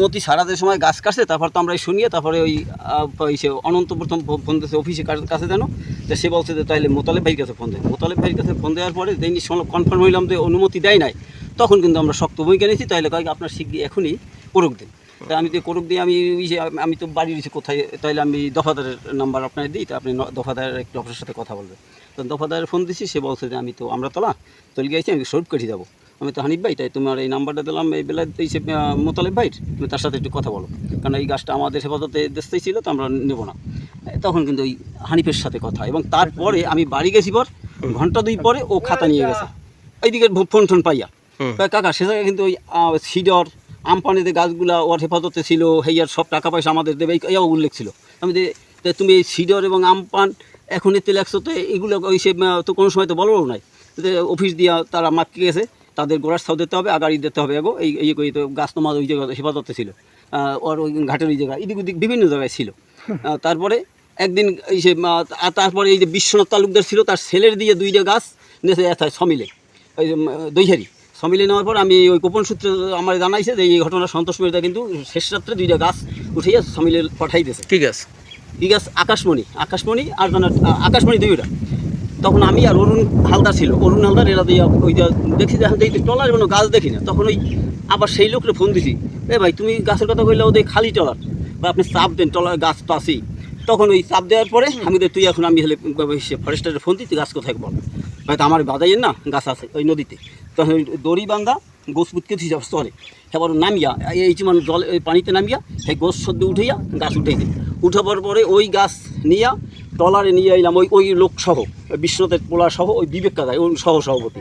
অনুমতি ছাড়াতে সময় গাছ কাটছে, তারপর তো আমরা শুনিয়ে তারপরে ওই ওই সে অনন্ত প্রথম ফোন দিয়েছে অফিসে কাছে যেন তো সে বলছে যে তাইলে মোতালেব ভাইয়ের কাছে ফোন দেয়। মোতালেব ভাইয়ের কাছে ফোন দেওয়ার পরে যেই কনফার্ম হইলাম যে অনুমতি দেয় নাই। তখন কিন্তু আমরা শক্ত ভূমিকা নিয়েছি তাইলে কয়েক আপনার শিগগি এখনই করুক দিন। তা আমি তো করুক দিয়ে আমি ওই যে আমি তো বাড়ি রয়েছি কোথায় তাইলে আমি দফাদারের নাম্বার আপনার দিই, তো আপনি দফাদারের একটু অফিসের সাথে কথা বলবেন। তো দফাদারের ফোন দিছি, সে বলছে যে আমি তো আমরা তোলা চলে গেছি, আমি সরুপ কেটে যাব। আমি তো হানিফ ভাই তাই তোমার এই নাম্বারটা দিলাম এই বেলা এই সে মোতালেব ভাই তুমি তার সাথে একটু কথা বলো। কারণ এই গাছটা আমাদের হেফাজতে দেশতেই ছিল তো আমরা নেব না। তখন কিন্তু ওই হানিফের সাথে কথা এবং তারপরে আমি বাড়ি গেছি পর ঘণ্টা দুই পরে ও খাতা নিয়ে গেছে। এইদিকে ফোন টোন পাইয়া। কাকা সে জায়গায় কিন্তু ওই সিডর আমপানিতে গাছগুলা ওর হেফাজতে ছিল হেয়ার সব টাকা পয়সা আমাদের দেবে এই উল্লেখ ছিল। আমি যে তুমি এই সিডর এবং আমপান এখন এতে লাগছো তো এগুলো ওই সে তো কোনো সময় তো বলব নাই। অফিস দিয়া তারা মাতকে গেছে তাদের গোড়ার সাউ দিতে হবে আগাড়ি দিতে হবে এগো এই এই গাছ তোমার ওই জায়গায় হেফাজতে ছিল। আহ, ওর ওই ঘাটের ওই জায়গায় এদিক ওদিক বিভিন্ন জায়গায় ছিল। তারপরে একদিন এই সে তারপরে এই যে বিশ্বনাথ তালুকদার ছিল তার ছেলের দিয়ে দুইটা গাছ নেছে সমিলে ওই দইহারি। সমিলে নেওয়ার পর আমি ওই গোপন সূত্রে আমার জানাইছে যে এই ঘটনা সন্তোষ মেহতা কিন্তু শেষ রাত্রে দুইটা গাছ উঠিয়ে সমিলে পাঠাই দিয়েছে। ঠিক আছে ঠিক আছে আকাশমণি। আকাশমণি আর জানার আকাশমণি দুইটা। তখন আমি আর অরুণ হালদার ছিল। অরুণ হালদার, এরা দিয়ে ওই দেখছি যে দেখি টলার কোনো গাছ দেখি না, তখন ওই আবার সেই লোকরে ফোন দিছি, এ ভাই, তুমি গাছের কথা কইলে ওদের খালি টলার, বা আপনি চাপ দেন, টলার গাছ তো আসি তখন ওই চাপ দেওয়ার পরে আমি তুই এখন আমি হলে ফরেস্টারে ফোন দিচ্ছি গাছ কোথায় বল? ভাই, তো আমার বাদাইয়ের না গাছ আছে, ওই নদীতে। তখন দড়ি বান্ধা গোস পুতকে থুই যাব স্তরে এবার নামিয়া, এই- এই যে মানে জল পানিতে নামিয়া সেই গোস সদ্য উঠাইয়া গাছ উঠাইছে উঠাবার পরে ওই গাছ নিয়া টলারে নিয়ে এলাম ওই ওই লোক সহ ওই বিশ্বনাথের পোলা সহ ওই বিবেক কাদায় ওই সহ সভাপতি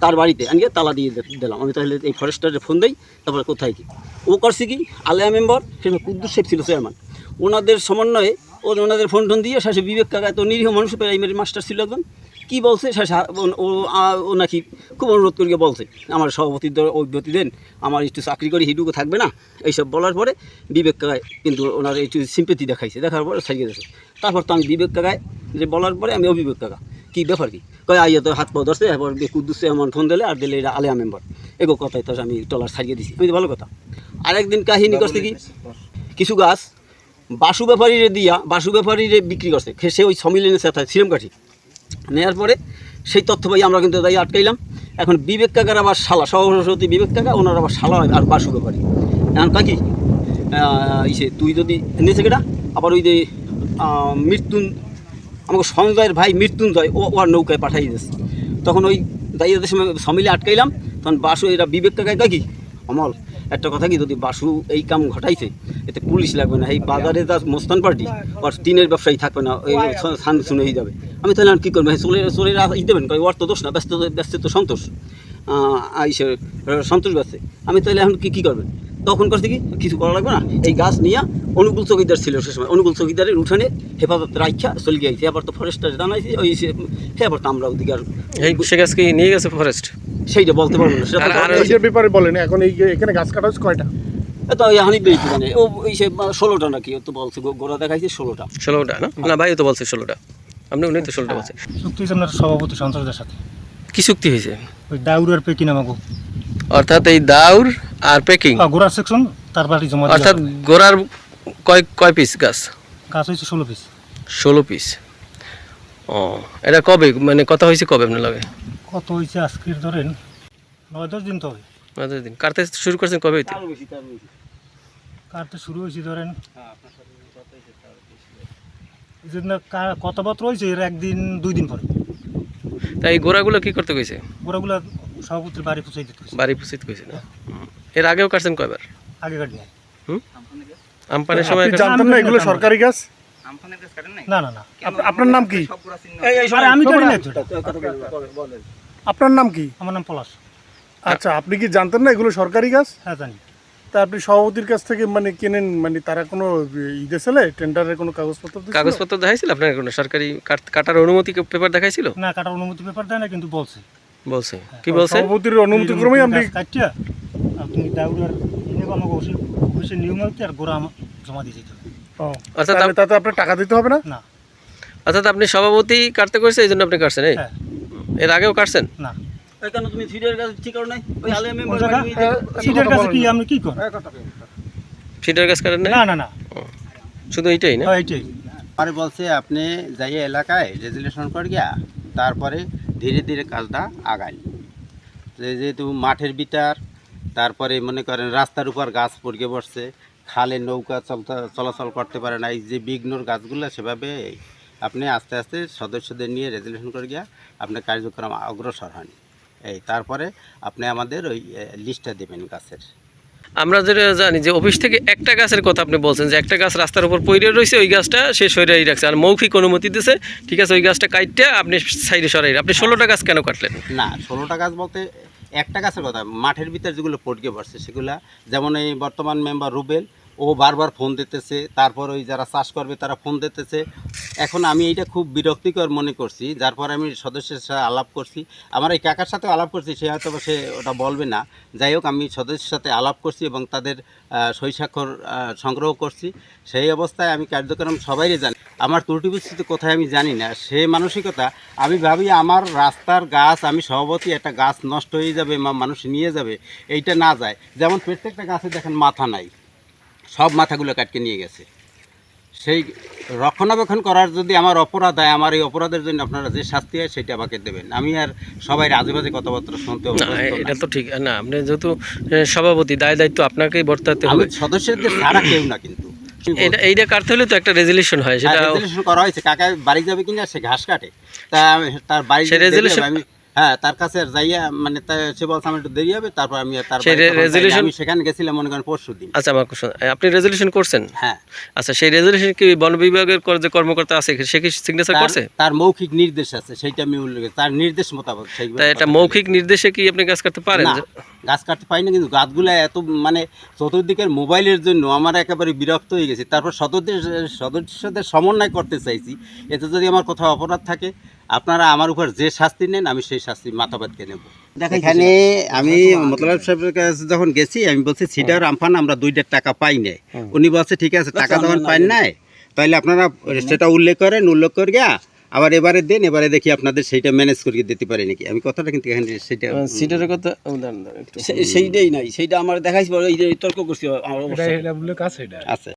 তার বাড়িতে আনিয়ে তালা দিয়ে দিলাম। আমি তাহলে এই ফরেস্টারে ফোন দিই, তারপরে কোথায় কি? ও করছে কি? আলেয়া মেম্বার সেখানে কুদ্দুস শেখ ছিল চেয়ারম্যান, ওনাদের সমন্বয়ে ওনাদের ফোন টোন দিয়ে শেষে বিবেক কাকা তো নিরীহ মানুষ প্রাইমারি মাস্টার ছিল একজন। কী বলছে? হা- ও- নাকি খুব অনুরোধ করিয়ে বলছে, আমার সভাপতির দ্বারা অব্যাহতি দেন, আমার একটু চাকরি করে হিডুকো থাকবে না? এইসব বলার পরে বিবেক কাকায় কিন্তু ওনার একটু সিম্পেতি দেখাইছে। দেখার পরে সাইকে দিয়েছে। তারপর তো আমি বিবেক কাকায় যে বলার পরে আমি অবিবেক কাকা, কী ব্যাপার কি? কয়, আইয়া তো হাত পাও ধরছে এবার কুদ্দুসে এমন ফোন দিলে আর দিলে এটা আলিয়া মেম্বার। এগো কথাই তো আমি টলার ছাড়িয়ে দিছি। আমি ভালো কথা। আরেকদিন কাহিনী করছে কি? কিছু গাছ বাসু ব্যাপারীরে দিয়া, বাসু ব্যাপারীরে বিক্রি করছে। সে ওই সমিলেনের সাথে সিরম কাঠি নেওয়ার পরে সেই তথ্য পাই আমরা কিন্তু তাই আটকাইলাম। এখন বিবেক কাকার আবার শালা সহসরস্বতী বিবেক কাকা ওনার আবার শালা হয় আর বাসু ব্যাপারী এখন কাকি ইসে তুই যদি নেছে কেটা আবার ওই যে মৃত্যুন আমাকে সঞ্জয়ের ভাই মৃত্যুঞ্জয় ও ওর নৌকায় পাঠাই দিয়েছে। তখন ওই দায়িত্বের সময় সমিলে আটকাইলাম। তখন বাসু এরা বিবেক কাকায় কাকি? অমল একটা কথা কি যদি বাসু এই কাম ঘটাইছে এতে পুলিশ লাগবে না। এই বাজারে তার মোস্তান পার্টি আর টিনের ব্যবসায়ী থাকবে না ওই সান শুনে হয়ে যাবে। আমি তাহলে আর কী করব? হ্যাঁ চলে চলে ই দেবেন তো দোষ না ব্যস্ত ব্যস্ত তো সন্তোষ। আইসে সন্তোষ ব্যস্ত আমি তাহলে এখন কি কী করবেন? তখন করছে কি? কিছু করা লাগবে না? এই গাছ নিয়ে অনুকূল চৌকিদার ছিল সে সময়। অনুকূল চৌকিদারের উঠানে হেফাজত রাখা চলে গিয়েছে। এবার তো ফরেস্টার জানাইছে ওই সে- এবার তো আমরা ওদিকে আর এই সে গাছ কি নিয়ে গেছে ফরেস্ট সেইটা বলতে পারব না সেটা ব্যাপারে বলেন এখন এই যে এখানে গাছ কাটা হচ্ছে কয়টা? এ তো জানে। ও ওই সে ষোলোটা নাকি ও তো বলছে গোড়া দেখাইছে ষোলোটা। ষোলোটা না? না ভাই তো বলছে ষোলোটা। আপনি উনি তো ষোলোটা বলছে চুক্তি হয়েছে আপনার সভাপতি সন্তোষদের সাথে। কি চুক্তি হয়েছে? ওই দাউরের পেকি নামাকো অর্থাৎ এই দাউর আর প্যাকিং গোড়ার সেকশন তার বাড়ি জমা অর্থাৎ গোড়ার কয় কয় পিস গাছ? গাছ হয়েছে ষোলো পিস ষোলো পিস ও এটা কবে? মানে কথা হয়েছে কবে আপনার লাগে? কত হয়েছে আজকের ধরেন? নয় দশ দিন তো হবে। কতদিন দিন। কাটতে শুরু করছেন কবে হইতে? কাটতে শুরু হয়েছে ধরেন। এই যে না কা- কথাবার্তা রয়েছে এর একদিন দুই দিন পরে। তাই এই গোড়াগুলো কি করতে কইছে? গোড়াগুলা সভাপতির বাড়ি পৌঁছাই দিতে বাড়ি পুষিত কইছে না? হুম। এর আগেও কাটছেন কয়বার? আগে কাটি নাই হুম আমপানের সময়? জানতেন না এগুলো সরকারি গাছ? না না না। আপনার নাম কি? আমি কাটি নাই আপনার নাম কি? আমার নাম পলাশ। আচ্ছা আপনি কি জানতেন না এগুলো সরকারি গাছ? হ্যাঁ জানি। তা আপনি সভাপতির কাছ থেকে মানে কেনেন? মানে তারা কোনো ই দিয়েছিল? টেন্ডারের কোনো কাগজপত্র দিয়েছিল? কাগজপত্র দেখাইছিল? আপনার কোনো সরকারি কাট- কাটার অনুমতি পেপার দেখাইছিল? না কাটার অনুমতি পেপার দেয় না কিন্তু বলছে। বলছে। কি বলছে? সভাপতির অনুমতি ক্রমেই আপনি কাটিয়া আপনি দাউরের ইনে আমাকে অফিসে অফিসে নিয়ম হতে আর গোড়া আমা- জমা দিয়ে যেতে হবে। ও, আচ্ছা, তাহলে তাতে আপনার টাকা দিতে হবে না? না। অর্থাৎ আপনি সভাপতি কাটতে করছে এই জন্য আপনি কাটছেন এই? হ্যাঁ। এর আগেও কাটছেন? না। কেন তুমি সিটের কাছে ঠিক করো নাই? ওই কোন মেম্বার? সিটের কাছে কি আপনি কি করেন? সিডার গাছ কাটেন না না না। না শুধু এইটাই না? হ্যাঁ, এইটাই। পরে বলছে আপনি যাই এলাকায় রেজুলেশন করে গিয়া তারপরে ধীরে ধীরে কাজটা আগাই যেহেতু মাঠের ভিতর তারপরে মনে করেন রাস্তার উপর গাছ পড়ে বসছে খালে নৌকা চলাচল করতে পারে না এই যে বিঘ্নর গাছগুলো সেভাবে আপনি আস্তে আস্তে সদস্যদের নিয়ে রেজুলেশন করে গিয়া আপনার কার্যক্রম অগ্রসর হন। এই তারপরে আপনি আমাদের ওই লিস্টটা দেবেন গাছের। আমরা যেটা জানি যে অফিস থেকে একটা গাছের কথা আপনি বলছেন যে একটা গাছ রাস্তার উপর পড়ে রয়েছে ওই গাছটা সে সরাই রাখছে। আর মৌখিক অনুমতি দিছে ঠিক আছে ওই গাছটা কাটতে আপনি সাইডে সরাই আপনি ষোলোটা গাছ কেন কাটলেন? না ষোলোটা গাছ বলতে একটা গাছের কথা মাঠের ভিতরে যেগুলো পটকে পড়ছে সেগুলা যেমন এই বর্তমান মেম্বার রুবেল ও বারবার ফোন দিতেছে, তারপর ওই যারা চাষ করবে তারা ফোন দিতেছে। এখন আমি এইটা খুব বিরক্তিকর মনে করছি, যার পর আমি সদস্যের সাথে আলাপ করছি। আমার এই কাকার সাথে আলাপ করছি, সে হয়তো সে ওটা বলবে না। যাই হোক, আমি সদস্যের সাথে আলাপ করছি এবং তাদের সই স্বাক্ষর সংগ্রহ করছি। সেই অবস্থায় আমি কার্যক্রম সবাইই জানি। আমার ত্রুটি বিস্তৃত কোথায় আমি জানি না। সে মানসিকতা, আমি ভাবি আমার রাস্তার গাছ, আমি সভাপতি একটা গাছ নষ্ট হয়ে যাবে মানুষ নিয়ে যাবে, এইটা না যায়। যেমন প্রত্যেকটা গাছে দেখেন মাথা নাই। সব মাথাগুলো কাটকে নিয়ে গেছে। সেই রক্ষণাবেক্ষণ করার যদি আমার অপরাধ হয় আমার এই অপরাধের জন্য আপনারা যে শাস্তি হয় সেটা আমাকে দেবেন। আমি আর সবাই আজেবাজে কথাবার্তা শুনতে। এটা তো ঠিক না আপনি যেহেতু সভাপতি দায় দায়িত্ব আপনাকেই বর্তাতে হবে। সদস্যদের ছাড়া কেউ না কিন্তু। এটা এইটা কাটতে হলে তো একটা রেজলিউশন হয় সেটা রেজুলেশন করা হয়েছে কাকা বাড়ি যাবে কিনা সে ঘাস কাটে। তা তার বাড়ি হবে, আমি হ্যাঁ তার কাছে যাইয়া মানে তা- সে বলছে আমার একটু দেরি হবে তারপর আমি তার সেখানে গেছিলাম মনে করেন পরশু দিন। আচ্ছা আমার আপনি রেজলিউশন করছেন? হ্যাঁ। আচ্ছা সেই রেজলিউশন কি বন বিভাগের যে কর্মকর্তা আছে সে কি সিগনেচার তার- করছে? তার মৌখিক নির্দেশ আছে সেইটা আমি উল্লেখ তার নির্দেশ মোতাবেক এটা মৌখিক নির্দেশে কি আপনি কাজ করতে পারেন? গাছ কাটতে পারি না কিন্তু গাছগুলো এত মানে চতুর্দিকের মোবাইলের জন্য আমার একেবারে বিরক্ত হয়ে গেছে। তারপর সদস্যদের সদস্যদের সমন্বয় করতে চাইছি। এতে যদি আমার কোথাও অপরাধ থাকে আপনারা আমার উপর যে শাস্তি নেন আমি সেই শাস্তি মাথাবাদকে নেব। এখানে আমি মতলব সাহেবের কাছে যখন গেছি আমি বলছি সিডার আমফান আমরা দুইটা টাকা পাই নাই। উনি বলছে ঠিক আছে টাকা যখন পাই নাই তাহলে আপনারা সেটা উল্লেখ করেন উল্লেখ করে গিয়া আবার এবারে দেন এবারে দেখি আপনাদের সেইটা ম্যানেজ করে দিতে পারি নাকি। আমি কথাটা কিন্তু এখানে সেটা সিটের কথা সেইটাই নাই সেইটা আমার দেখাইছি এই যে তর্ক করছি আমার আছে।